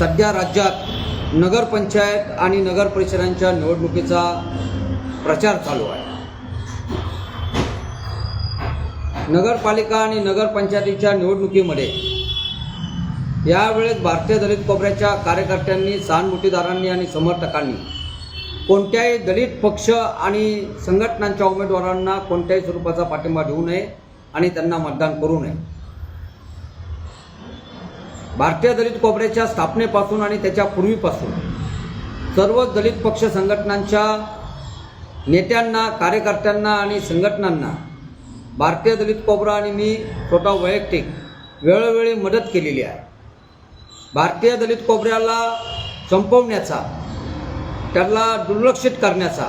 सध्या राज्यात नगरपंचायत आणि नगर परिषदांच्या निवडणुकीचा प्रचार चालू आहे. नगरपालिका आणि नगरपंचायतीच्या निवडणुकीमध्ये यावेळेस भारतीय दलित कोपऱ्याच्या कार्यकर्त्यांनी सहानुभूतीदारांनी आणि समर्थकांनी कोणत्याही दलित पक्ष आणि संघटनांच्या उमेदवारांना कोणत्याही स्वरूपाचा पाठिंबा देऊ नये आणि त्यांना मतदान करू नये. भारतीय दलित कोपऱ्याच्या स्थापनेपासून आणि त्याच्या पूर्वीपासून सर्व दलित पक्ष संघटनांच्या नेत्यांना कार्यकर्त्यांना आणि संघटनांना भारतीय दलित कोपरा आणि मी स्वतः वैयक्तिक वेळोवेळी मदत केलेली आहे. भारतीय दलित कोपऱ्याला संपवण्याचा त्याला दुर्लक्षित करण्याचा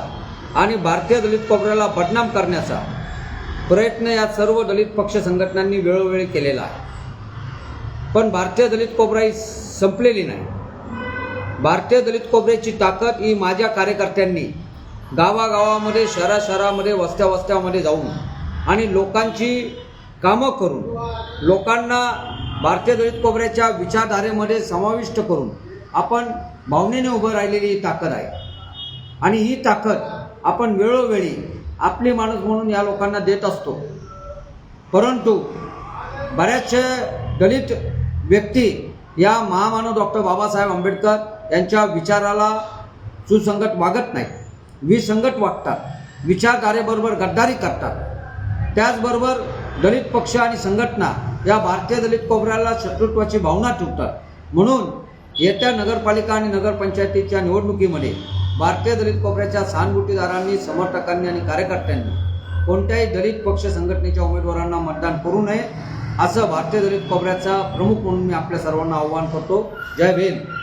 आणि भारतीय दलित कोपऱ्याला बदनाम करण्याचा प्रयत्न या सर्व दलित पक्ष संघटनांनी वेळोवेळी केलेला आहे. पण भारतीय दलित कोबरा ही संपलेली नाही. भारतीय दलित कोबऱ्याची ताकद ही माझ्या कार्यकर्त्यांनी गावागावामध्ये शहरा शहरामध्ये वस्त्या वस्त्यामध्ये जाऊन आणि लोकांची कामं करून लोकांना भारतीय दलित कोबऱ्याच्या विचारधारेमध्ये समाविष्ट करून आपण भावनेने उभं राहिलेली ही ताकद आहे. आणि ही ताकद आपण वेळोवेळी आपली माणूस म्हणून या लोकांना देत असतो. परंतु बऱ्याचशा दलित व्यक्ती या महामानव डॉक्टर बाबासाहेब आंबेडकर यांच्या विचाराला सुसंगत वागत नाही. विसंगत वागतात. विचारधारेबरोबर गद्दारी करतात. त्याचबरोबर दलित पक्ष आणि संघटना या भारतीय दलित कोपऱ्याला शत्रुत्वाची भावना ठेवतात. म्हणून येत्या नगरपालिका आणि नगरपंचायतीच्या निवडणुकीमध्ये भारतीय दलित कोपऱ्याच्या सहानुभूतीदारांनी समर्थकांनी आणि कार्यकर्त्यांनी कोणत्याही दलित पक्ष संघटनेच्या उमेदवारांना मतदान करू नये. असं भारतीय दलित कोपऱ्याचा प्रमुख म्हणून मी आपल्या सर्वांना आव्हान करतो. जय भीम.